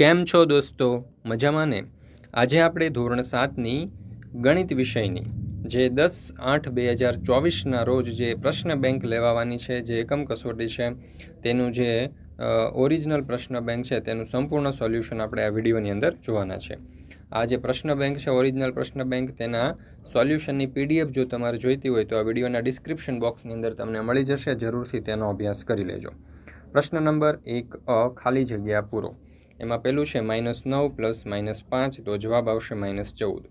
કેમ છો દોસ્તો? મજામાં ને? આજે આપણે ધોરણ સાતની ગણિત વિષયની, જે દસ આઠ બે હજાર ચોવીસના રોજ જે પ્રશ્ન બેંક લેવાવાની છે, જે એકમ કસોટી છે, તેનું જે ઓરિજિનલ પ્રશ્ન બેંક છે, તેનું સંપૂર્ણ સોલ્યુશન આપણે આ વિડીયોની અંદર જોવાના છે. આ જે પ્રશ્ન બેંક છે ઓરિજિનલ પ્રશ્ન બેંક, તેના સોલ્યુશનની પીડીએફ જો તમારે જોઈતી હોય તો આ વિડીયોના ડિસ્ક્રિપ્શન બોક્સની અંદર તમને મળી જશે. જરૂરથી તેનો અભ્યાસ કરી લેજો. પ્રશ્ન નંબર એક, અ, ખાલી જગ્યા પૂરો. એમાં પહેલું છે માઇનસ નવ પ્લસ માઇનસ પાંચ, તો જવાબ આવશે માઇનસ ચૌદ.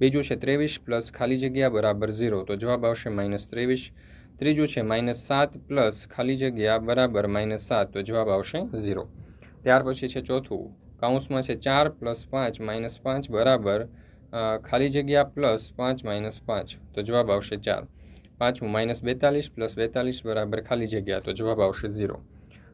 બીજું છે ત્રેવીસ પ્લસ ખાલી જગ્યા બરાબર ઝીરો, તો જવાબ આવશે માઇનસ ત્રેવીસ. ત્રીજું છે માઇનસ સાત પ્લસ ખાલી જગ્યા બરાબર માઇનસ સાત, તો જવાબ આવશે ઝીરો. ત્યાર પછી છે ચોથું, કાઉન્સમાં છે ચાર પ્લસ પાંચ માઇનસ પાંચ બરાબર ખાલી જગ્યા પ્લસ પાંચ માઇનસ પાંચ, તો જવાબ આવશે ચાર. પાંચમું માઇનસ બેતાલીસ પ્લસ બેતાલીસ બરાબર ખાલી જગ્યા, તો જવાબ આવશે ઝીરો.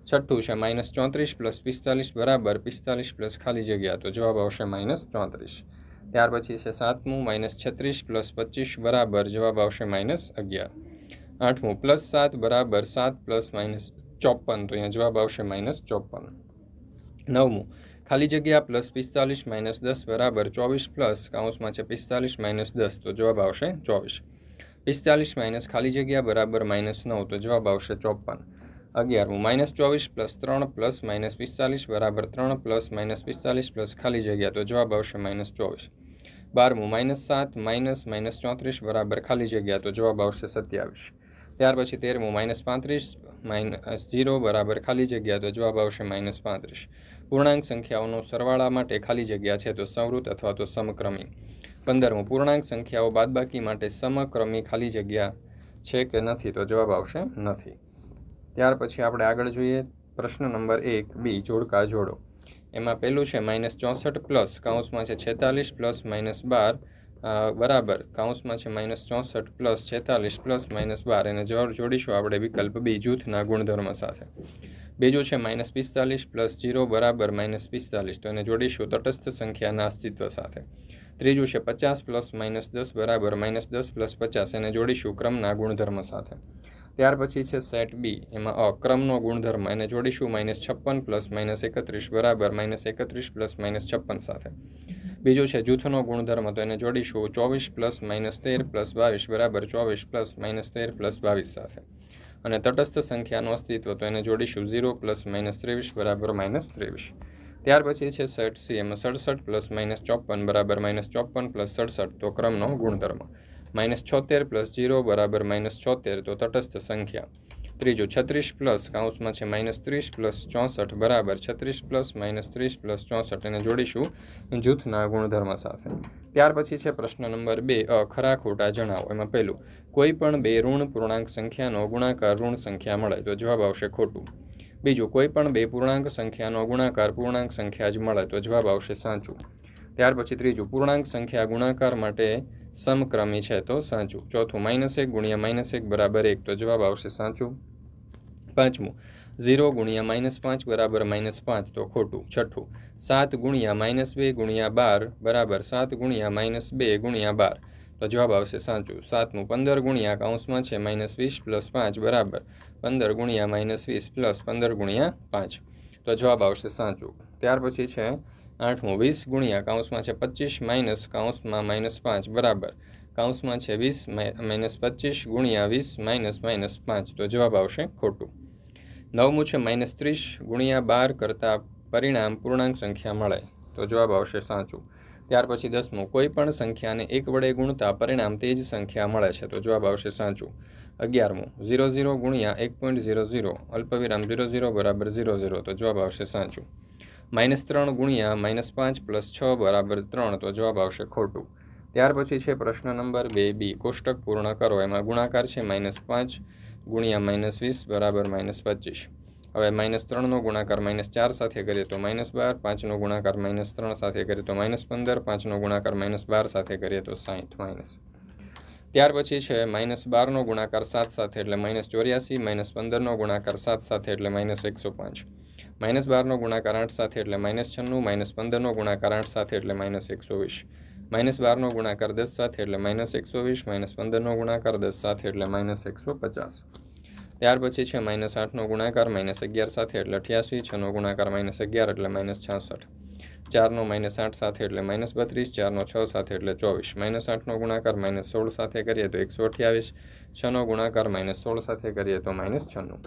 છઠ્ઠું છે માઇનસ ચોત્રીસ પ્લસ પિસ્તાલીસ બરાબર, પિસ્તાલીસ પ્લસ ખાલી જગ્યા, તો જવાબ આવશે માઇનસ ચોત્રીસ. ત્યાર પછી છે સાતમું માઇનસ છત્રીસ પ્લસ પચીસ બરાબર, જવાબ આવશે માઇનસ અગિયાર. આઠમું પ્લસ સાત બરાબર, સાત પ્લસ માઇનસ ચોપન, તો અહીંયા જવાબ આવશે માઇનસ ચોપન. નવમું, ખાલી જગ્યા પ્લસ પિસ્તાલીસ માઇનસ દસ બરાબર, ચોવીસ પ્લસ કાઉન્સમાં છે પિસ્તાલીસ માઇનસ દસ, તો જવાબ આવશે ચોવીસ. પિસ્તાલીસ માઇનસ ખાલી જગ્યા બરાબર માઇનસ નવ, તો જવાબ આવશે ચોપન. અગિયારમું માઇનસ ચોવીસ પ્લસ ત્રણ પ્લસ માઇનસ પિસ્તાલીસ બરાબર ત્રણ પ્લસ માઇનસ પિસ્તાલીસ પ્લસ ખાલી જગ્યા તો જવાબ આવશે માઇનસ ચોવીસ. બારમું માઇનસ સાત માઇનસ માઇનસ ચોત્રીસ બરાબર ખાલી જગ્યા તો જવાબ આવશે સત્યાવીસ. ત્યાર પછી તેરમું માઇનસ પાંત્રીસ માઇનસ જીરો બરાબર ખાલી જગ્યા તો જવાબ આવશે માઇનસ પાંત્રીસ. પૂર્ણાંક સંખ્યાઓનો સરવાળા માટે ખાલી જગ્યા છે તો સંવૃત અથવા તો સમક્રમી પંદરમું પૂર્ણાંક સંખ્યાઓ બાદબાકી માટે સમક્રમી ખાલી જગ્યા છે કે નથી તો જવાબ આવશે નથી. ત્યાર પછી આપણે આગળ જોઈએ પ્રશ્ન નંબર એક, બી, જોડકા જોડો. એમાં પહેલું છે માઇનસ ચોસઠ પ્લસ કાઉન્સમાં છે છેતાલીસ પ્લસ માઇનસ બાર બરાબર. કાઉન્સમાં છે માઇનસ ચોસઠ પ્લસ છેતાલીસ પ્લસ માઇનસ બાર. એને જવાબ જોડીશું આપણે વિકલ્પ બી, જૂથના ગુણધર્મ સાથે. બીજું છે માઇનસ પિસ્તાલીસ પ્લસ જીરો, બરાબર, માઇનસ પિસ્તાલીસ. તો એને જોડીશું તટસ્થ સંખ્યાના અસ્તિત્વ સાથે. ત્રીજું છે પચાસ પ્લસ માઇનસ દસ, બરાબર, માઇનસ દસ પ્લસ પચાસ. એને જોડીશું ક્રમના ગુણધર્મ સાથે. ત્યાર પછી છે સેટ બી એમાં અક્રમનો ગુણધર્મ એને જોડીશું માઇનસ છપ્પન પ્લસ માઇનસ એકત્રીસ બરાબર માઇનસ એકત્રીસ પ્લસ માઇનસ છપ્પન સાથે. બીજું છે જૂથનો ગુણધર્મ તો એને જોડીશું ચોવીસ પ્લસ માઇનસ તેર પ્લસ બાવીસ બરાબર ચોવીસ પ્લસ માઇનસ તેર પ્લસ બાવીસ સાથે. અને તટસ્થ સંખ્યાનું અસ્તિત્વ તો એને જોડીશું ઝીરો પ્લસ માઇનસ ત્રેવીસ બરાબર માઇનસ ત્રેવીસ. ત્યાર પછી છે સેટ સી એમાં સડસઠ પ્લસ માઇનસ ચોપન બરાબર માઇનસ ચોપન પ્લસ સડસઠ તો ક્રમનો ગુણધર્મ. માઇનસ છોતેર પ્લસ જીરો બરાબર માઇનસ છોતેર, તો તટસ્થ સંખ્યા. ત્રીજું, છત્રીસ પ્લસ કાઉન્સમાં છે માઇનસ ત્રીસ પ્લસ ચોસઠ, બરાબર છત્રીસ પ્લસ માઇનસ ત્રીસ પ્લસ ચોસઠ, એને જોડીશું જૂથના ગુણધર્મ સાથે. ત્યાર પછી છે પ્રશ્ન નંબર બે, અ, ખરા ખોટા જણાવો. એમાં પહેલું, કોઈ પણ બે ઋણ પૂર્ણાંક સંખ્યાનો ગુણાકાર ઋણ સંખ્યા મળે, તો જવાબ આવશે ખોટું. બીજું, કોઈ પણ બે પૂર્ણાંક સંખ્યાનો ગુણાકાર પૂર્ણાંક સંખ્યા જ મળે, તો જવાબ આવશે સાચું. ત્યાર પછી ત્રીજું, પૂર્ણાંક સંખ્યા ગુણાકાર માટે સમક્રમી છે તો સાચું. ચોથું, માઇનસ એક ગુણ્યા માઇનસ એક બરાબર એક. તો જવાબ આવશે સાચું. પાંચમું, ઝીરો ગુણ્યા માઇનસ પાંચ બરાબર માઇનસ પાંચ. તો ખોટું. છઠ્ઠું, સાત ગુણ્યા માઇનસ બે ગુણ્યા બાર બરાબર સાત ગુણ્યા માઇનસ બે ગુણ્યા બાર. તો જવાબ આવશે સાચું. સાતમું, પંદર ગુણ્યા કાઉન્સમાં છે માઇનસ વીસ પ્લસ પાંચ બરાબર. પંદર ગુણ્યા માઇનસ વીસ પ્લસ પંદર ગુણ્યા પાંચ. તો જવાબ આવશે સાચું. ત્યાર પછી છે આઠમું, વીસ ગુણ્યા કાઉન્સમાં છે પચીસ માઇનસ કાઉન્સમાં માઇનસ પાંચ, બરાબર. કાઉન્સમાં છે વીસ માઇનસ પચીસ ગુણ્યા વીસ માઇનસ માઇનસ પાંચ. તો જવાબ આવશે ખોટું. નવમું છે માઇનસ ત્રીસ ગુણ્યા બાર કરતાં પરિણામ પૂર્ણાંક સંખ્યા મળે. તો જવાબ આવશે સાચું. ત્યાર પછી દસમું, કોઈ પણ સંખ્યાને એક વડે ગુણતા પરિણામ તે જ સંખ્યા મળે છે. તો જવાબ આવશે સાચું. અગિયારમું, ઝીરો ઝીરો ગુણ્યા એક પોઈન્ટ ઝીરો ઝીરો, અલ્પવિરામ ઝીરો ઝીરો બરાબર ઝીરો ઝીરો. તો જવાબ આવશે સાચું. માઇનસ ત્રણ ગુણ્યા માઇનસ પાંચ પ્લસ છ બરાબર ત્રણ, તો જવાબ આવશે ખોટું. ત્યાર પછી છે પ્રશ્ન નંબર બે બી, કોષ્ટક પૂર્ણ કરો. એમાં ગુણાકાર છે માઇનસ પાંચ ગુણ્યા માઇનસ વીસ બરાબર માઇનસ પચીસ. હવે માઇનસ ત્રણનો ગુણાકાર માઇનસ ચાર સાથે કરીએ તો માઇનસ બાર, પાંચનો ગુણાકાર માઇનસ ત્રણ સાથે કરીએ તો માઇનસ પંદર, પાંચનો ગુણાકાર માઇનસ બાર સાથે કરીએ તો સાહીઠ માઇનસ ત્યાર પછી છે માઇનસ બારનો ગુણાકાર સાત સાથે એટલે માઇનસ ચોર્યાસી માઇનસ પંદરનો ગુણાકાર સાત સાથે એટલે માઇનસ એકસો પાંચ. માઇનસ બારનો ગુણાકાર આઠ સાથે એટલે માઇનસ છન્નું માઇનસ પંદરનો ગુણાકાર આઠ સાથે એટલે માઇનસ એકસો વીસ. માઇનસ બારનો ગુણાકાર દસ સાથે એટલે માઇનસ એકસો વીસ માઇનસ પંદરનો ગુણાકાર દસ સાથે એટલે માઇનસ એકસો પચાસ. ત્યાર પછી છે માઇનસ આઠનો ગુણાકાર માઇનસ અગિયાર સાથે એટલે અઠ્યાસી, છનો ગુણાકાર માઇનસ અગિયાર એટલે માઇનસ છાસઠ. ચારનો માઇનસ આઠ સાથે એટલે માઇનસ બત્રીસ, ચારનો છ સાથે એટલે ચોવીસ. માઇનસ આઠનો ગુણાકાર માઇનસ સોળ સાથે કરીએ તો એકસો અઠ્યાવીસ. છનો ગુણાકાર માઇનસ સોળ સાથે કરીએ તો માઇનસ છન્નું.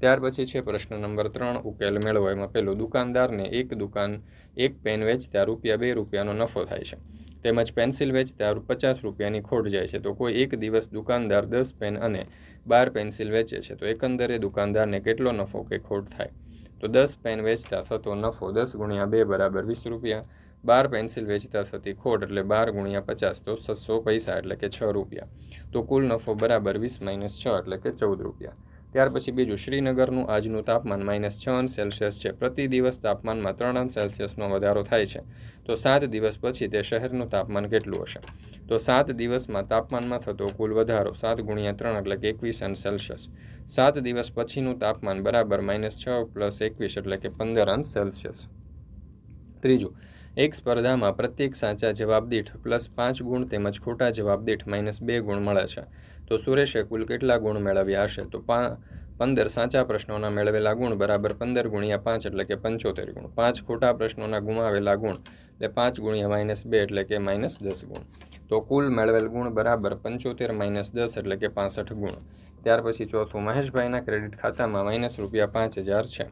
ત્યાર પછી છે પ્રશ્ન નંબર ત્રણ, ઉકેલ મેળવો. એમાં પહેલું દુકાનદારને એક દુકાન, એક પેન વેચતા રૂપિયા બે રૂપિયાનો નફો થાય છે. તેમજ પેન્સિલ વેચતા પચાસ રૂપિયાની ખોટ જાય છે. તો કોઈ એક દિવસ દુકાનદાર દસ પેન અને બાર પેન્સિલ વેચે છે. તો એકંદરે દુકાનદારને કેટલો નફો કે ખોટ થાય? તો દસ પેન વેચતા થતો નફો દસ ગુણ્યા બે બરાબર વીસ રૂપિયા. બાર પેન્સિલ વેચતા થતી ખોટ, એટલે બાર ગુણ્યા પચાસ, તો છસો પૈસા, એટલે કે છ રૂપિયા. તો કુલ નફો બરાબર વીસ માઇનસ છ, એટલે કે ચૌદ રૂપિયા. ત્યાર પછી બીજું શ્રીનગરનું આજનું તાપમાન માઇનસ છ અંશ સેલ્સિયસ છે. પ્રતિ દિવસ તાપમાનમાં ત્રણ અંશ સેલ્સિયસનો વધારો થાય છે. તો સાત દિવસ પછી તે શહેરનું તાપમાન કેટલું હશે? તો સાત દિવસમાં તાપમાનમાં થતો કુલ વધારો સાત ગુણ્યા ત્રણ એટલે કે એકવીસ અંશ સેલ્સિયસ સાત દિવસ પછીનું તાપમાન બરાબર માઇનસ છ પ્લસ એકવીસ એટલે કે પંદર અંશ સેલ્સિયસ ત્રીજું એક સ્પર્ધામાં પ્રત્યેક સાચા જવાબ દીઠ પ્લસ પાંચ ગુણ તેમજ ખોટા જવાબ દીઠ માઇનસ બે ગુણ મળે છે. તો સુરેશે કુલ કેટલા ગુણ મેળવ્યા હશે? તો પા, પંદર સાચા પ્રશ્નોના મેળવેલા ગુણ બરાબર પંદર ગુણ્યા પાંચ એટલે કે પંચોતેર ગુણ. પાંચ ખોટા પ્રશ્નોના ગુમાવેલા ગુણ એટલે પાંચ ગુણ્યા માઇનસ બે એટલે કે માઇનસ દસ ગુણ. તો કુલ મેળવેલ ગુણ બરાબર પંચોતેર માઇનસ દસ એટલે કે પાસઠ ગુણ. ત્યાર પછી ચોથું, મહેશભાઈના ક્રેડિટ ખાતામાં માઇનસ રૂપિયા પાંચ હજાર છે.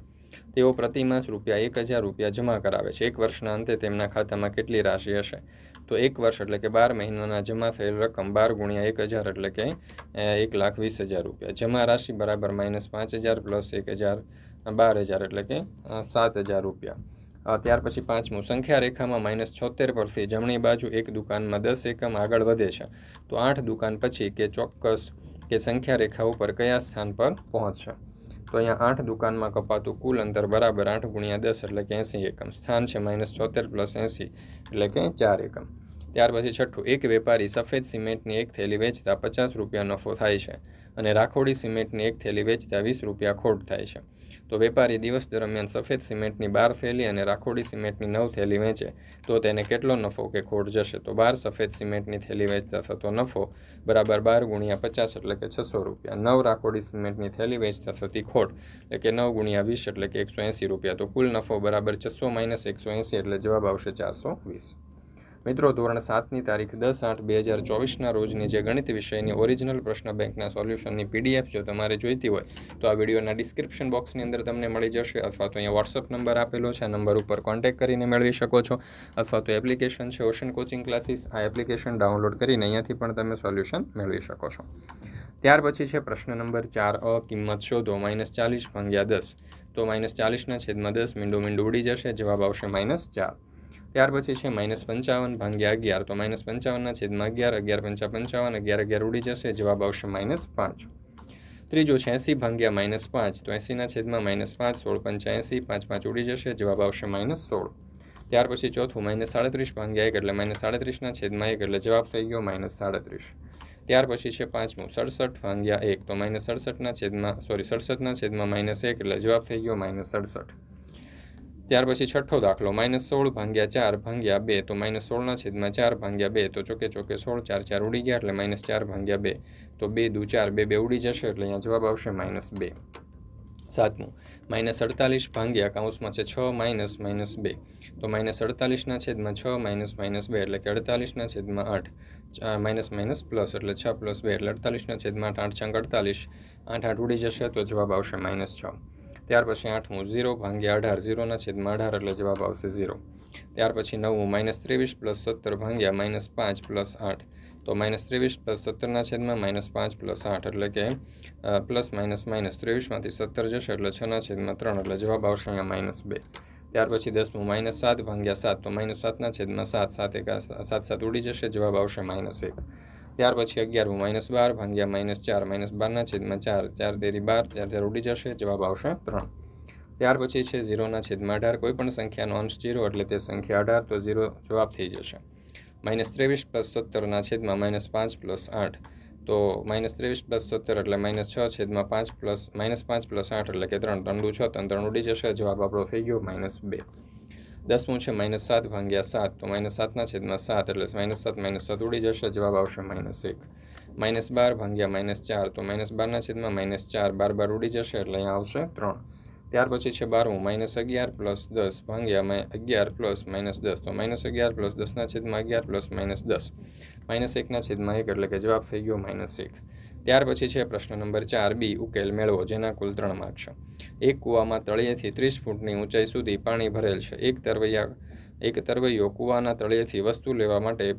તેઓ પ્રતિમાસ રૂપિયા એક હજાર રૂપિયા જમા કરાવે છે. એક વર્ષના અંતે તેમના ખાતામાં કેટલી રાશિ હશે? તો એક વર્ષ એટલે કે બાર મહિનાના જમા થયેલ રકમ બાર ગુણ્યા એક હજાર એટલે કે એક લાખ વીસ હજાર રૂપિયા. જમા રાશિ બરાબર માઇનસ પાંચ હજાર પ્લસ એક હજાર બાર હજાર એટલે કે સાત હજાર રૂપિયા. ત્યાર પછી પાંચમું, સંખ્યા રેખામાં માઇનસ છોતેર પરથી જમણી બાજુ એક દુકાનમાં દસ એકમ આગળ વધે છે. તો આઠ દુકાન પછી કે ચોક્કસ કે સંખ્યા રેખા ઉપર કયા સ્થાન પર પહોંચશે? તો અહીંયા આઠ દુકાનમાં કપાતું કુલ અંતર બરાબર આઠ ગુણ્યા દસ એટલે કે એંસી એકમ. સ્થાન છે માઇનસ ચોતેર પ્લસ એંસી એટલે કે ચાર એકમ. ત્યાર પછી છઠ્ઠું, એક વેપારી સફેદ સિમેન્ટની એક થેલી વેચતા પચાસ રૂપિયા નફો થાય છે અને રાખોડી સિમેન્ટની એક થેલી વેચતા વીસ રૂપિયા ખોટ થાય છે. તો વેપારી દિવસ દરમિયાન સફેદ સિમેન્ટની બાર થેલી અને રાખોડી સિમેન્ટની નવ થેલી વેચે, તો તેને કેટલો નફો કે ખોટ જશે? તો બાર સફેદ સિમેન્ટની થેલી વેચતા થતો નફો બરાબર બાર ગુણ્યા પચાસ એટલે કે છસો રૂપિયા. નવ રાખોડી સિમેન્ટની થેલી વેચતા થતી ખોટ એટલે કે નવ ગુણ્યા વીસ એટલે કે એકસો એંસી રૂપિયા. તો કુલ નફો બરાબર છસો માઇનસ એકસો એંસી એટલે જવાબ આવશે ચારસો વીસ. મિત્રો, ધોરણ સાતની તારીખ દસ આઠ બે હજાર ચોવીસના રોજની જે ગણિત વિષયની ઓરિજિનલ પ્રશ્ન બેંકના સોલ્યુશનની પીડીએફ જો તમારે જોઈતી હોય, તો આ વિડીયોના ડિસ્ક્રિપ્શન બોક્સની અંદર તમને મળી જશે અથવા તો અહીંયા વોટ્સઅપ નંબર આપેલો છે. આ નંબર ઉપર કોન્ટેક્ટ કરીને મેળવી શકો છો. અથવા તો એપ્લિકેશન છે ઓશન કોચિંગ ક્લાસીસ આ એપ્લિકેશન ડાઉનલોડ કરીને અહીંયાથી પણ તમે સોલ્યુશન મેળવી શકો છો. ત્યાર પછી છે પ્રશ્ન નંબર ચાર, અ, કિંમત શોધો માઇનસ ચાલીસ ભાગ્યા દસ. તો માઇનસ ચાલીસના છેદમાં દસ મીંડું મીંડું ઉડી જશે, જવાબ આવશે માઇનસ ચાર. ત્યાર પછી છે માઇનસ પંચાવન ભાગ્યા અગિયાર. તો માઇનસ પંચાવનના છેદમાં અગિયાર અગિયાર પંચા પંચાવન, અગિયાર અગિયાર ઉડી જશે, જવાબ આવશે માઇનસ પાંચ. ત્રીજો છે એંસી ભાગ્યા માઇનસ પાંચ. તો એંસીના છેદમાં માઇનસ પાંચ, સોળ પંચા એંસી, પાંચ પાંચ ઉડી જશે, જવાબ આવશે માઇનસ સોળ. ત્યાર પછી ચોથું માઇનસ સાડત્રીસ ભાગ્યા એક, એટલે માઇનસ સાડત્રીસના છેદમાં એક, એટલે જવાબ થઈ ગયો માઇનસ સાડત્રીસ. ત્યાર પછી છે પાંચમું, સડસઠ ભાગ્યા એક. તો માઇનસ સડસઠના છેદમાં, સોરી, સડસઠના છેદમાં માઇનસ એક, એટલે જવાબ થઈ ગયો માઇનસ સડસઠ. ત્યાર પછી છઠ્ઠો દાખલો માઇનસ સોળ ભાંગ્યા ચાર ભાંગ્યા બે, તો માઇનસ સોળના છેદમાં ચાર ભાંગ્યા બે, તો ચોકે ચોકે સોળ, ચાર ચાર ઉડી ગયા એટલે માઇનસ ચાર ભાંગ્યા બે, તો બે દુ ચાર, બે બે ઉડી જશે એટલે અહીંયા જવાબ આવશે માઇનસ બે. સાતમું માઇનસ અડતાલીસ ભાંગ્યા કાઉન્સમાં છે છ માઇનસ માઇનસ બે, તો માઇનસ અડતાલીસના છેદમાં છ માઇનસ માઇનસ બે, એટલે કે અડતાલીસના છેદમાં આઠ માઇનસ માઇનસ પ્લસ એટલે છ પ્લસ બે, એટલે અડતાલીસના છેદમાં આઠ આઠ છંગ અડતાલીસ, આઠ આઠ ઉડી જશે તો જવાબ આવશે માઇનસ છ. ત્યાર પછી આઠમું ઝીરો ભાંગ્યા અઢાર ઝીરોના છેદમાં અઢાર એટલે જવાબ આવશે ઝીરો. ત્યાર પછી નવમું માઇનસ ત્રેવીસ પ્લસ સત્તર ભાંગ્યા માઇનસ પાંચ પ્લસ આઠ. તો માઇનસ ત્રેવીસ પ્લસ સત્તરના છેદમાં માઇનસ પાંચ પ્લસ આઠ એટલે કે પ્લસ માઇનસ માઇનસ ત્રેવીસમાંથી સત્તર જશે એટલે છના છેદમાં ત્રણ એટલે જવાબ આવશે અહીંયા માઇનસ બે. ત્યાર પછી દસમું માઇનસ સાત ભાંગ્યા સાત તો માઇનસ સાતના છેદમાં સાત સાત એક સાત સાત ઉડી જશે જવાબ આવશે માઇનસ એક. ત્યાર પછી અગિયારમું માઇનસ બાર ભાગ્યા માઇનસ ચાર માઇનસ બારના છેદમાં ચાર ચાર તેરી બાર, ચાર ચાર ઉડી જશે, જવાબ આવશે ત્રણ. ત્યાર પછી છે ઝીરોના છેદમાં અઢાર કોઈપણ સંખ્યાનો અંશ જીરો એટલે તે સંખ્યા અઢાર, તો ઝીરો જવાબ થઈ જશે. માઇનસ ત્રેવીસ પ્લસ સત્તરના છેદમાં માઇનસ પાંચ પ્લસ આઠ. તો માઇનસ ત્રેવીસ પ્લસ સત્તર એટલે માઇનસ છ, છેદમાં પાંચ પ્લસ માઇનસ પાંચ પ્લસ આઠ એટલે કે ત્રણ. ત્રણ છ, ત્રણ ત્રણ ઉડી જશે, જવાબ આપણો થઈ ગયો માઇનસ બે. દસમું છે માઇનસ સાત ભાગ્યા સાત, તો માઇનસ સાતના છેદમાં સાત, એટલે માઇનસ સાત માઇનસ સાત ઉડી જશે, જવાબ આવશે માઇનસ એક. માઇનસ બાર ભાગ્યા માઇનસ ચાર, તો માઇનસ બારના છેદમાં માઇનસ ચાર, બાર બાર ઉડી જશે, એટલે અહીંયા આવશે ત્રણ. ત્યાર પછી છે બારમું માઇનસ અગિયાર પ્લસ દસ ભાગ્યા અગિયાર પ્લસ માઇનસ દસ, તો માઇનસ અગિયાર પ્લસ દસના છેદમાં અગિયાર પ્લસ માઇનસ દસ. માઇનસ એકના છેદમાં એક, એટલે કે જવાબ થઈ ગયો માઇનસ એક. ત્યાર પછી છે પ્રશ્ન નંબર ચાર, બી, ઉકેલ મેળવો, જેના કુલ ત્રણ માર્ક છે. એક કૂવામાં તળિયેથી ત્રીસ ફૂટની ઊંચાઈ સુધી પાણી ભરેલ છે. એક તરવૈયા, એક તરવૈયો કૂવાના તળિયેથી વસ્તુ લેવા માટે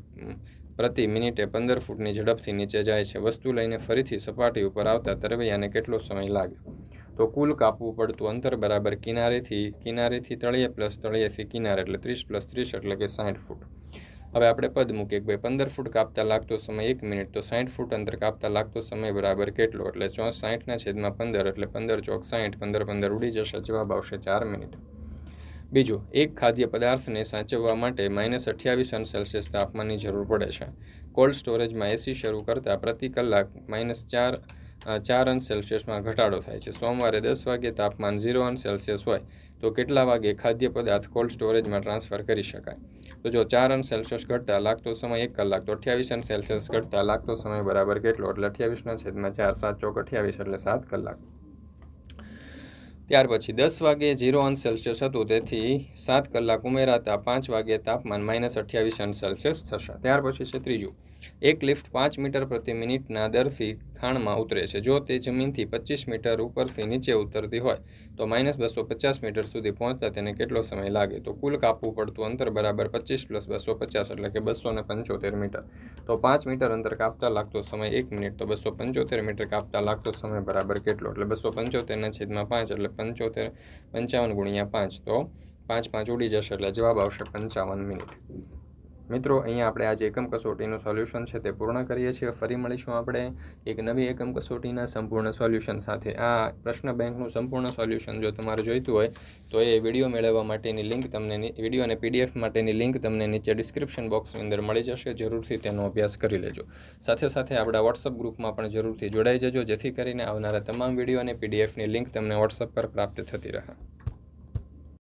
પ્રતિ મિનિટે પંદર ફૂટની ઝડપથી નીચે જાય છે. વસ્તુ લઈને ફરીથી સપાટી ઉપર આવતા તરવૈયાને કેટલો સમય લાગે? તો કુલ કાપવું પડતું અંતર બરાબર કિનારેથી કિનારેથી તળિયે પ્લસ તળિયેથી કિનારે એટલે ત્રીસ પ્લસ ત્રીસ એટલે કે સાઠ ફૂટ. હવે આપણે પદ મૂકીએ કે ભાઈ પંદર ફૂટ કાપતા લાગતો સમય એક મિનિટ, તો સાઠ ફૂટ અંતર કાપતા લાગતો સમય બરાબર કેટલો? એટલે ચો સાઠના છેદમાં પંદર, એટલે પંદર ચોક સાઠ પંદર પંદર ઉડી જશે, જવાબ આવશે ચાર મિનિટ. બીજું, એક ખાદ્ય પદાર્થને સાચવવા માટે માઇનસ અઠ્યાવીસ અંશ સેલ્સિયસ તાપમાનની જરૂર પડે છે. કોલ્ડ સ્ટોરેજમાં એસી શરૂ કરતાં પ્રતિ કલાક માઇનસ ચાર ચાર અંશ સેલ્સિયસમાં ઘટાડો થાય છે. સોમવારે દસ વાગ્યે તાપમાન ઝીરો અંશ સેલ્સિયસ હોય. તો કેટલા વાગે ખાદ્ય પદાર્થ કોલ્ડ સ્ટોરેજમાં ટ્રાન્સફર કરી શકાય? તો જો ચાર અંશ સેલ્સિયસ ઘટતા લાગતો સમય એક કલાક, તો અઠ્યાવીસ અંશ સેલ્સિયસ ઘટતા લાગતો સમય બરાબર કેટલો? એટલે અઠ્યાવીસના છેદમાં ચાર, સાત ચોક અઠ્યાવીસ, એટલે સાત કલાક. ત્યાર પછી દસ વાગે ઝીરો અંશ સેલ્સિયસ હતું, તેથી સાત કલાક ઉમેરાતા પાંચ વાગે તાપમાન માઇનસ અઠ્યાવીસ અંશ સેલ્સિયસ થશે. ત્યાર પછી છે ત્રીજું. એક લિફ્ટ પાંચ મીટર પ્રતિ મિનિટના દરથી ખાણમાં ઉતરે છે. જો તે જમીનથી પચીસ મીટર ઉપરથી નીચે ઉતરતી હોય, તો માઇનસ બસો પચાસ મીટર સુધી પહોંચતા તેને કેટલો સમય લાગે? તો કુલ કાપવું પડતું અંતર બરાબર પચીસ પ્લસ બસો પચાસ, એટલે કે બસો ને પંચોતેર મીટર. તો પાંચ મીટર અંતર કાપતા લાગતો સમય એક મિનિટ, તો બસો પંચોતેર મીટર કાપતા લાગતો સમય બરાબર કેટલો? એટલે બસો પંચોતેરના છેદમાં પાંચ, એટલે પંચોતેર પંચાવન ગુણ્યા પાંચ, તો પાંચ પાંચ ઉડી જશે, એટલે જવાબ આવશે પંચાવન મિનિટ. મિત્રો, અહીંયા આપણે આજે એકમ કસોટીનું સોલ્યુશન છે તે પૂર્ણ કરીએ છીએ. ફરી મળીશું આપણે એક નવી એકમ કસોટીના સંપૂર્ણ સોલ્યુશન સાથે. આ પ્રશ્ન બેંકનું સંપૂર્ણ સોલ્યુશન જો તમારે જોઈતું હોય, તો એ વીડિયો મેળવવા માટેની લિંક તમને વીડિયો અને પીડીએફ માટેની લિંક તમને નીચે ડિસ્ક્રિપ્શન બોક્સની અંદર મળી જશે. જરૂરથી તેનો અભ્યાસ કરી લેજો. સાથે સાથે આપણા વોટ્સઅપ ગ્રુપમાં પણ જરૂરથી જોડાઈ જજો, જેથી કરીને આવનારા તમામ વીડિયો અને પીડીએફની લિંક તમને વોટ્સઅપ પર પ્રાપ્ત થતી રહે.